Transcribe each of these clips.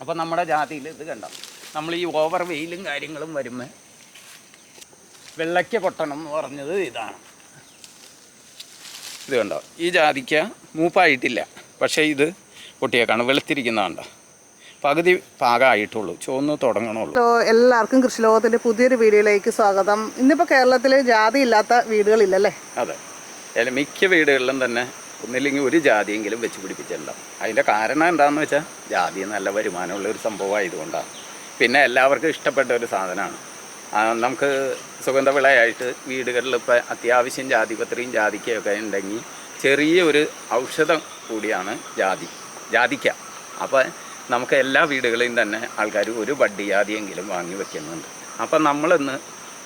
അപ്പോൾ നമ്മുടെ ജാതിയിൽ ഇത് കണ്ട? നമ്മൾ ഈ ഓവർ വെയിലും കാര്യങ്ങളും വരുമ്പോൾ വെള്ളയ്ക്ക പൊട്ടണം എന്ന് പറഞ്ഞത് ഇതാണ്. ഇത് കണ്ടോ? ഈ ജാതിക്ക മൂപ്പായിട്ടില്ല. പക്ഷേ ഇത് പൊട്ടിയേക്കാണ് വെളുത്തിരിക്കുന്നതുണ്ടോ. പകുതി പാകമായിട്ടുള്ളൂ ചുവന്ന് തുടങ്ങണുള്ളൂ. ഹലോ എല്ലാവർക്കും കൃഷിലോകത്തിന്റെ പുതിയൊരു വീഡിയോയിലേക്ക് സ്വാഗതം. ഇന്നിപ്പോൾ കേരളത്തിൽ ജാതി ഇല്ലാത്ത വീടുകളില്ലല്ലേ? അതെ. മിക്ക വീടുകളിലും തന്നെ ഒന്നില്ലെങ്കിൽ ഒരു ജാതിയെങ്കിലും വെച്ച് പിടിപ്പിച്ചിട്ടുണ്ടാവും അതിന്റെ കാരണം എന്താണെന്ന് വെച്ചാൽ ജാതി നല്ല വരുമാനമുള്ള ഒരു സംഭവമായതുകൊണ്ടാണ്. പിന്നെ എല്ലാവർക്കും ഇഷ്ടപ്പെട്ട ഒരു സാധനമാണ്. നമുക്ക് സുഗന്ധവിളയായിട്ട് വീടുകളിൽ ഇപ്പോൾ അത്യാവശ്യം ജാതിപത്രിയും ജാതിക്കയൊക്കെ ഉണ്ടെങ്കിൽ ചെറിയ ഒരു ഔഷധം കൂടിയാണ് ജാതി ജാതിക്ക. അപ്പോൾ നമുക്ക് എല്ലാ വീടുകളിലും തന്നെ ആൾക്കാർ ഒരു വഡ്ഡി ജാതിയെങ്കിലും വാങ്ങി വെക്കുന്നുണ്ട്. അപ്പം നമ്മളിന്ന്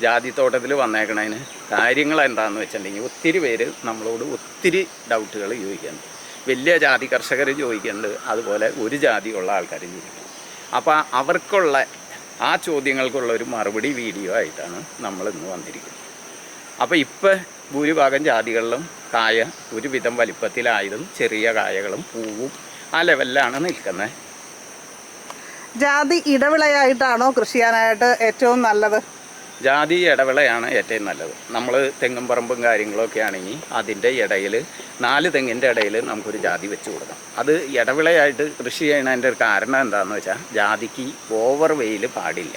ജാതിത്തോട്ടത്തിൽ വന്നേക്കണതിന് കാര്യങ്ങൾ എന്താണെന്ന് വെച്ചിട്ടുണ്ടെങ്കിൽ ഒത്തിരി പേര് നമ്മളോട് ഒത്തിരി ഡൗട്ടുകൾ ചോദിക്കുന്നുണ്ട്. വലിയ ജാതി കർഷകർ ചോദിക്കുന്നുണ്ട്. അതുപോലെ ഒരു ജാതിയുള്ള ആൾക്കാരും ചോദിക്കുന്നുണ്ട്. അപ്പോൾ അവർക്കുള്ള ആ ചോദ്യങ്ങൾക്കുള്ള ഒരു മറുപടി വീഡിയോ ആയിട്ടാണ് നമ്മൾ ഇന്ന് വന്നിരിക്കുന്നത്. അപ്പോൾ ഇപ്പോൾ ഭൂരിഭാഗം ജാതികളിലും കായ ഒരുവിധം വലിപ്പത്തിലായതും ചെറിയ കായകളും പൂവും ആ ലെവലിലാണ് നിൽക്കുന്നത്. ജാതി ഇടവിളയായിട്ടാണോ കൃഷി ചെയ്യാനായിട്ട് ഏറ്റവും നല്ലത്? ജാതി ഇടവിളയാണ് ഏറ്റവും നല്ലത്. നമ്മൾ തെങ്ങും പറമ്പും കാര്യങ്ങളൊക്കെ ആണെങ്കിൽ അതിന്റെ ഇടയിൽ നാല് തെങ്ങിന്റെ ഇടയിൽ നമുക്കൊരു ജാതി വെച്ച് കൊടുക്കാം. അത് ഇടവിളയായിട്ട് കൃഷി ചെയ്യണതിന്റെ ഒരു കാരണം എന്താണെന്ന് വെച്ചാൽ ജാതിക്ക് ഓവർ വെയിൽ പാടില്ല.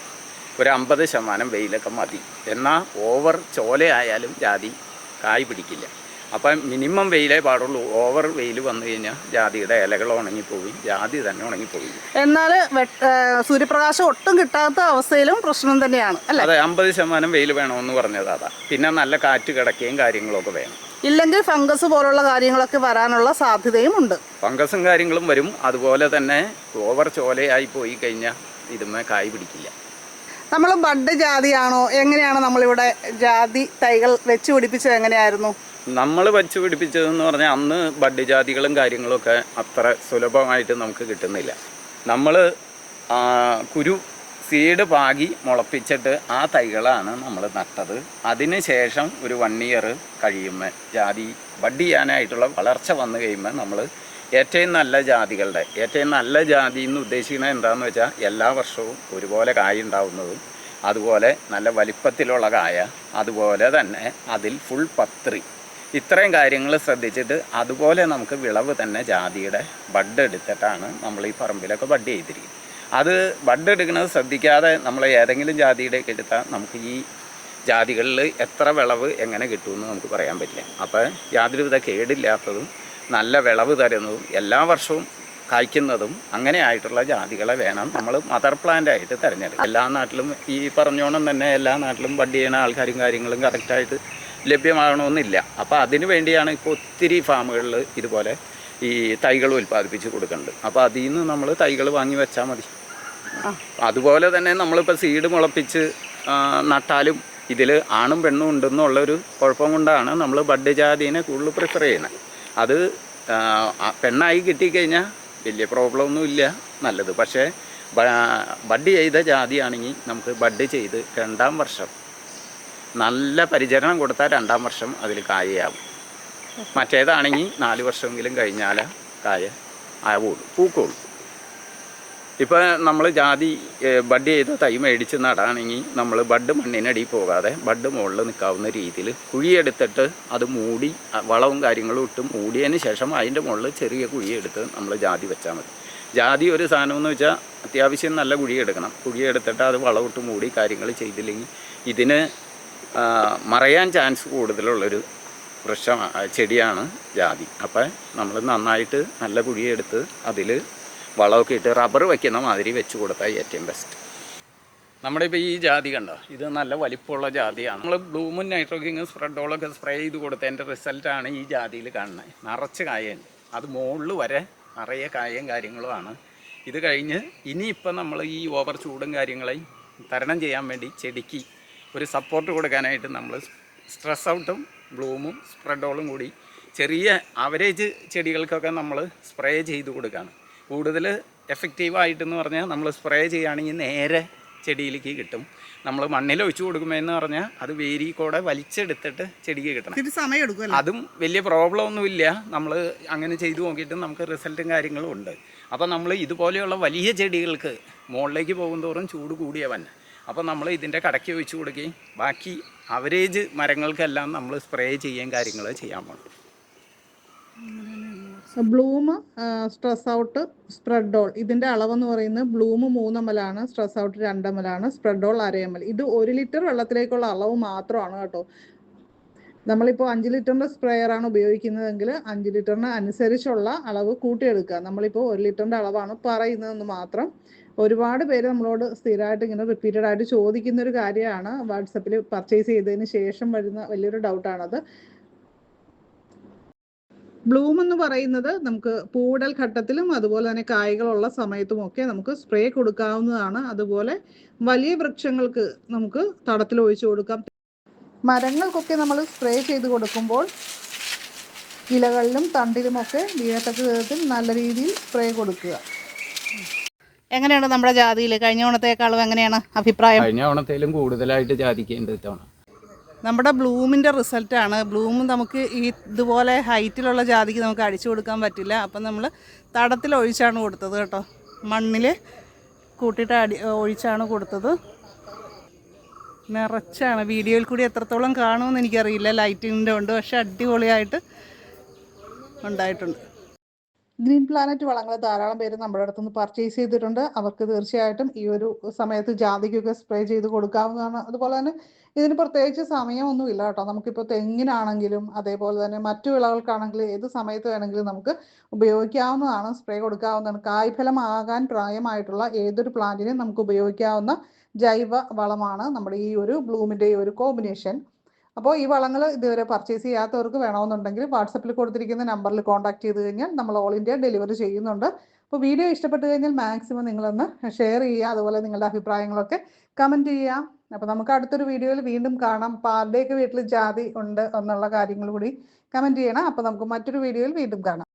ഒരു അമ്പത് ശതമാനം വെയിലൊക്കെ മതി. എന്നാൽ ഓവർ ചോലയായാലും ജാതി കായ് പിടിക്കില്ല. അപ്പം മിനിമം വെയിലേ പാടുള്ളൂ. ഓവർ വെയിൽ വന്നു കഴിഞ്ഞാൽ ജാതിയുടെ ഇലകൾ ഉണങ്ങിപ്പോയി. ജാതി തന്നെ ഉണങ്ങിപ്പോയി. എന്നാൽ സൂര്യപ്രകാശം ഒട്ടും കിട്ടാത്ത അവസ്ഥയിലും പ്രശ്നം തന്നെയാണ് അല്ലേ? അതെ അമ്പത് ശതമാനം വെയിൽ വേണമെന്ന് പറഞ്ഞത്. അതാ. പിന്നെ നല്ല കാറ്റ് കിടക്കുകയും കാര്യങ്ങളൊക്കെ വേണം. ഇല്ലെങ്കിൽ ഫംഗസ് പോലുള്ള കാര്യങ്ങളൊക്കെ വരാനുള്ള സാധ്യതയും ഉണ്ട്. ഫംഗസും കാര്യങ്ങളും വരും. അതുപോലെ തന്നെ ഓവർ ചോലയായി പോയി കഴിഞ്ഞാൽ ഇതുമേ കായ് പിടിക്കില്ല. നമ്മൾ ബഡ് ജാതിയാണോ? എങ്ങനെയാണ് നമ്മളിവിടെ ജാതി തൈകൾ വെച്ച് പിടിപ്പിച്ചത് എങ്ങനെയായിരുന്നു? നമ്മൾ വച്ച് പിടിപ്പിച്ചതെന്ന് പറഞ്ഞാൽ അന്ന് ബഡ് ജാതികളും കാര്യങ്ങളൊക്കെ അത്ര സുലഭമായിട്ട് നമുക്ക് കിട്ടുന്നില്ല. നമ്മൾ കുരു സീഡ് പാകി മുളപ്പിച്ചിട്ട് ആ തൈകളാണ് നമ്മൾ നട്ടത്. അതിന് ശേഷം ഒരു വൺ ഇയർ കഴിയുമ്പോൾ ജാതി ബഡ് ചെയ്യാനായിട്ടുള്ള വളർച്ച വന്നു കഴിയുമ്പോൾ നമ്മൾ ഏറ്റവും നല്ല ജാതികളുടെ ഏറ്റവും നല്ല ജാതി എന്ന് ഉദ്ദേശിക്കുന്നത് എന്താണെന്ന് വെച്ചാൽ എല്ലാ വർഷവും ഒരുപോലെ കായ ഉണ്ടാവുന്നതും അതുപോലെ നല്ല വലിപ്പത്തിലുള്ള കായ അതുപോലെ തന്നെ അതിൽ ഫുൾ പത്രി. ഇത്രയും കാര്യങ്ങൾ ശ്രദ്ധിച്ചിട്ട് അതുപോലെ നമുക്ക് വിളവ് തന്നെ ജാതിയുടെ ബഡ് എടുത്തിട്ടാണ് നമ്മൾ ഈ പറമ്പിലൊക്കെ ബഡ് ചെയ്തിരിക്കുന്നത്. അത് ബഡ് എടുക്കുന്നത് ശ്രദ്ധിക്കാതെ നമ്മൾ ഏതെങ്കിലും ജാതിയുടെ ഒക്കെ എടുത്താൽ നമുക്ക് ഈ ജാതികളിൽ എത്ര വിളവ് എങ്ങനെ കിട്ടുമെന്ന് നമുക്ക് പറയാൻ പറ്റില്ല. അപ്പോൾ യാതൊരുവിധ കേടില്ലാത്തതും നല്ല വിളവ് തരുന്നതും എല്ലാ വർഷവും കായ്ക്കുന്നതും അങ്ങനെ ആയിട്ടുള്ള ജാതികളെ വേണം നമ്മൾ മദർ പ്ലാന്റ് ആയിട്ട് തിരഞ്ഞെടുക്കും എല്ലാ നാട്ടിലും ഈ പറഞ്ഞോണം തന്നെ എല്ലാ നാട്ടിലും ബഡ് ചെയ്യുന്ന ആൾക്കാരും കാര്യങ്ങളും കറക്റ്റായിട്ട് ലഭ്യമാകണമെന്നില്ല. അപ്പോൾ അതിനു വേണ്ടിയാണ് ഇപ്പോൾ ഒത്തിരി ഫാമുകളിൽ ഇതുപോലെ ഈ തൈകൾ ഉൽപ്പാദിപ്പിച്ച് കൊടുക്കുന്നുണ്ട് അപ്പോൾ അതിൽ നിന്ന് നമ്മൾ തൈകൾ വാങ്ങി വെച്ചാൽ മതി. അതുപോലെ തന്നെ നമ്മളിപ്പോൾ സീഡ് മുളപ്പിച്ച് നട്ടാലും ഇതിൽ ആണും പെണ്ണും ഉണ്ടെന്നുള്ളൊരു കുഴപ്പം കൊണ്ടാണ് നമ്മൾ ബഡ് ജാതിനെ കൂടുതൽ പ്രിഫർ ചെയ്യുന്നത് അത് പെണ്ണായി കിട്ടിക്കഴിഞ്ഞാൽ വലിയ പ്രോബ്ലം ഒന്നും ഇല്ല നല്ലത്. പക്ഷേ ബഡ് ചെയ്ത ജാതിയാണെങ്കിൽ നമുക്ക് ബഡ് ചെയ്ത് രണ്ടാം വർഷം നല്ല പരിചരണം കൊടുത്താൽ രണ്ടാം വർഷം അതിൽ കായയാവും. മറ്റേതാണെങ്കിൽ നാല് വർഷമെങ്കിലും കഴിഞ്ഞാൽ കായ ആവുള്ളൂ പൂക്കുള്ളൂ. ഇപ്പോൾ നമ്മൾ ജാതി ബഡ് ചെയ്ത തൈ മേടിച്ച് നടാണെങ്കിൽ നമ്മൾ ബഡ് മണ്ണിനടിയിൽ പോകാതെ ബഡ് മുകളിൽ നിൽക്കാവുന്ന രീതിയിൽ കുഴിയെടുത്തിട്ട് അത് മൂടി വളവും കാര്യങ്ങളും ഇട്ട് മൂടിയതിന് ശേഷം അതിന്റെ മുകളിൽ ചെറിയ കുഴിയെടുത്ത് നമ്മൾ ജാതി വെച്ചാൽ മതി. ജാതി ഒരു സാധനം എന്ന് വെച്ചാൽ അത്യാവശ്യം നല്ല കുഴിയെടുക്കണം. കുഴിയെടുത്തിട്ട് അത് വളമിട്ട് മൂടി കാര്യങ്ങൾ ചെയ്തില്ലെങ്കിൽ ഇതിന് മറയാൻ ചാൻസ് കൂടുതലുള്ളൊരു വൃക്ഷം ചെടിയാണ് ജാതി. അപ്പം നമ്മൾ നന്നായിട്ട് നല്ല കുഴിയെടുത്ത് അതിൽ വളമൊക്കെ ഇട്ട് റബ്ബർ വയ്ക്കുന്ന മാതിരി വെച്ച് കൊടുത്താൽ ഏറ്റവും ബെസ്റ്റ് നമ്മുടെ ഇപ്പോൾ ഈ ജാതി കണ്ടോ? ഇത് നല്ല വലിപ്പമുള്ള ജാതിയാണ്. നമ്മൾ ബ്ലൂമും നൈട്രോക്കിങ് സ്പ്രെഡോളൊക്കെ സ്പ്രേ ചെയ്ത് കൊടുത്തതിന്റെ റിസൾട്ടാണ് ഈ ജാതിയിൽ കാണുന്നത് നിറച്ച് കായുണ്ട് അത് മുകളിൽ വരെ നിറയെ കായയും കാര്യങ്ങളുമാണ്. ഇത് കഴിഞ്ഞ് ഇനിയിപ്പോൾ നമ്മൾ ഈ ഓവർ ചൂടും കാര്യങ്ങളെയും തരണം ചെയ്യാൻ വേണ്ടി ചെടിക്ക് ഒരു സപ്പോർട്ട് കൊടുക്കാനായിട്ട് നമ്മൾ സ്ട്രെസ് ഔട്ടും ബ്ലൂമും സ്പ്രെഡോളും കൂടി ചെറിയ ആവറേജ് ചെടികൾക്കൊക്കെ നമ്മൾ സ്പ്രേ ചെയ്ത് കൊടുക്കുകയാണ് കൂടുതൽ എഫക്റ്റീവായിട്ടെന്ന് പറഞ്ഞാൽ നമ്മൾ സ്പ്രേ ചെയ്യുകയാണെങ്കിൽ നേരെ ചെടിയിലേക്ക് കിട്ടും. നമ്മൾ മണ്ണിൽ ഒഴിച്ചു കൊടുക്കുമ്പോൾ എന്ന് പറഞ്ഞാൽ അത് വേരി കൂടെ വലിച്ചെടുത്തിട്ട് ചെടിക്ക് കിട്ടണം. സമയം അതും വലിയ പ്രോബ്ലം ഒന്നുമില്ല നമ്മൾ അങ്ങനെ ചെയ്തു നോക്കിയിട്ട് നമുക്ക് റിസൾട്ടും കാര്യങ്ങളും ഉണ്ട്. അപ്പോൾ നമ്മൾ ഇതുപോലെയുള്ള വലിയ ചെടികൾക്ക് മുകളിലേക്ക് പോകുന്തോറും ചൂട് കൂടിയ വന്നെ അപ്പോൾ നമ്മൾ ഇതിന്റെ കടയ്ക്ക് ഒഴിച്ചു കൊടുക്കുകയും ബാക്കി അവരേജ് മരങ്ങൾക്കെല്ലാം നമ്മൾ സ്പ്രേ ചെയ്യുകയും കാര്യങ്ങൾ ചെയ്യാൻ പോകും ബ്ലൂം സ്ട്രെസ് ഔട്ട് സ്പ്രെഡോൾ ഇതിന്റെ അളവെന്ന് പറയുന്നത് ബ്ലൂം മൂന്നമ്മലാണ് സ്ട്രെസ് ഔട്ട് രണ്ടമ്മലാണ് സ്പ്രെഡ് ഓൾ ആണ് സ്പ്രെഡോൾ അര എം ഇത് ഒരു ലിറ്റർ വെള്ളത്തിലേക്കുള്ള അളവ് മാത്രമാണ് കേട്ടോ. നമ്മളിപ്പോൾ അഞ്ച് ലിറ്ററിന്റെ സ്പ്രേയറാണ് ഉപയോഗിക്കുന്നതെങ്കിൽ അഞ്ച് ലിറ്ററിന് അനുസരിച്ചുള്ള അളവ് കൂട്ടിയെടുക്കുക. നമ്മളിപ്പോൾ ഒരു ലിറ്ററിന്റെ അളവാണ് പറയുന്നതെന്ന് മാത്രം ഒരുപാട് പേര് നമ്മളോട് സ്ഥിരമായിട്ട് ഇങ്ങനെ റിപ്പീറ്റഡ് ആയിട്ട് ചോദിക്കുന്ന ഒരു കാര്യമാണ് വാട്സപ്പിൽ പർച്ചേസ് ചെയ്തതിന് ശേഷം വരുന്ന വലിയൊരു ഡൗട്ടാണത് ബ്ലൂം എന്ന് പറയുന്നത് നമുക്ക് പൂടൽ ഘട്ടത്തിലും അതുപോലെ തന്നെ കായ്കളുള്ള സമയത്തുമൊക്കെ നമുക്ക് സ്പ്രേ കൊടുക്കാവുന്നതാണ്. അതുപോലെ വലിയ വൃക്ഷങ്ങൾക്ക് നമുക്ക് തടത്തിൽ ഒഴിച്ചു കൊടുക്കാം. മരങ്ങൾക്കൊക്കെ നമ്മൾ സ്പ്രേ ചെയ്ത് കൊടുക്കുമ്പോൾ ഇലകളിലും തണ്ടിലുമൊക്കെ വീഴത്തക്ക വിധത്തിൽ നല്ല രീതിയിൽ സ്പ്രേ കൊടുക്കുക. എങ്ങനെയാണ് നമ്മുടെ ജാതിയിൽ കഴിഞ്ഞ ഓണത്തേക്കാളും എങ്ങനെയാണ് അഭിപ്രായം? കഴിഞ്ഞ ഓണത്തേലും കൂടുതലായിട്ട് ജാതിക്കേണ്ടത് ഇത്തവണ. നമ്മുടെ ബ്ലൂമിന്റെ റിസൾട്ടാണ് ബ്ലൂം നമുക്ക് ഈ ഇതുപോലെ ഹൈറ്റിലുള്ള ജാതിക്ക് നമുക്ക് അടിച്ചു കൊടുക്കാൻ പറ്റില്ല. അപ്പം നമ്മൾ തടത്തിൽ ഒഴിച്ചാണ് കൊടുത്തത് കേട്ടോ. മണ്ണിൽ കൂട്ടിയിട്ട് അടി ഒഴിച്ചാണ് കൊടുത്തത്. നിറച്ചാണ്. വീഡിയോയിൽ കൂടി എത്രത്തോളം കാണുമെന്ന് എനിക്കറിയില്ല. ലൈറ്റിങ്ങിന്റെ ഉണ്ട്. പക്ഷെ അടിപൊളിയായിട്ട് ഉണ്ടായിട്ടുണ്ട്. ഗ്രീൻ പ്ലാനറ്റ് വളങ്ങൾ ധാരാളം പേര് നമ്മുടെ അടുത്തുനിന്ന് പർച്ചേസ് ചെയ്തിട്ടുണ്ട്. അവർക്ക് തീർച്ചയായിട്ടും ഈ ഒരു സമയത്ത് ജാതിക്കൊക്കെ സ്പ്രേ ചെയ്ത് കൊടുക്കാവുന്നതാണ്. അതുപോലെ തന്നെ ഇതിന് പ്രത്യേകിച്ച് സമയമൊന്നുമില്ല കേട്ടോ. നമുക്കിപ്പോൾ തെങ്ങിനാണെങ്കിലും അതേപോലെ തന്നെ മറ്റു വിളകൾക്കാണെങ്കിലും ഏത് സമയത്ത് വേണമെങ്കിലും നമുക്ക് ഉപയോഗിക്കാവുന്നതാണ് സ്പ്രേ കൊടുക്കാവുന്നതാണ്. കായ്ഫലമാകാൻ പ്രായമായിട്ടുള്ള ഏതൊരു പ്ലാന്റിനും നമുക്ക് ഉപയോഗിക്കാവുന്ന ജൈവ വളമാണ് നമ്മുടെ ഈ ഒരു ബ്ലൂമിന്റെ ഈ ഒരു കോമ്പിനേഷൻ. അപ്പോൾ ഈ വളങ്ങൾ ഇതുവരെ പർച്ചേസ് ചെയ്യാത്തവർക്ക് വേണമെന്നുണ്ടെങ്കിൽ വാട്സപ്പിൽ കൊടുത്തിരിക്കുന്ന നമ്പറിൽ കോൺടാക്ട് ചെയ്ത് കഴിഞ്ഞാൽ നമ്മൾ ഓൾ ഇന്ത്യ ഡെലിവറി ചെയ്യുന്നുണ്ട്. അപ്പോൾ വീഡിയോ ഇഷ്ടപ്പെട്ട് കഴിഞ്ഞാൽ മാക്സിമം നിങ്ങളൊന്ന് ഷെയർ ചെയ്യുക അതുപോലെ നിങ്ങളുടെ അഭിപ്രായങ്ങളൊക്കെ കമന്റ് ചെയ്യുക. അപ്പോൾ നമുക്ക് അടുത്തൊരു വീഡിയോയിൽ വീണ്ടും കാണാം. അപ്പോൾ ആരുടെയൊക്കെ വീട്ടിൽ ജാതി ഉണ്ട് എന്നുള്ള കാര്യങ്ങൾ കൂടി കമന്റ് ചെയ്യണം. അപ്പോൾ നമുക്ക് മറ്റൊരു വീഡിയോയിൽ വീണ്ടും കാണാം.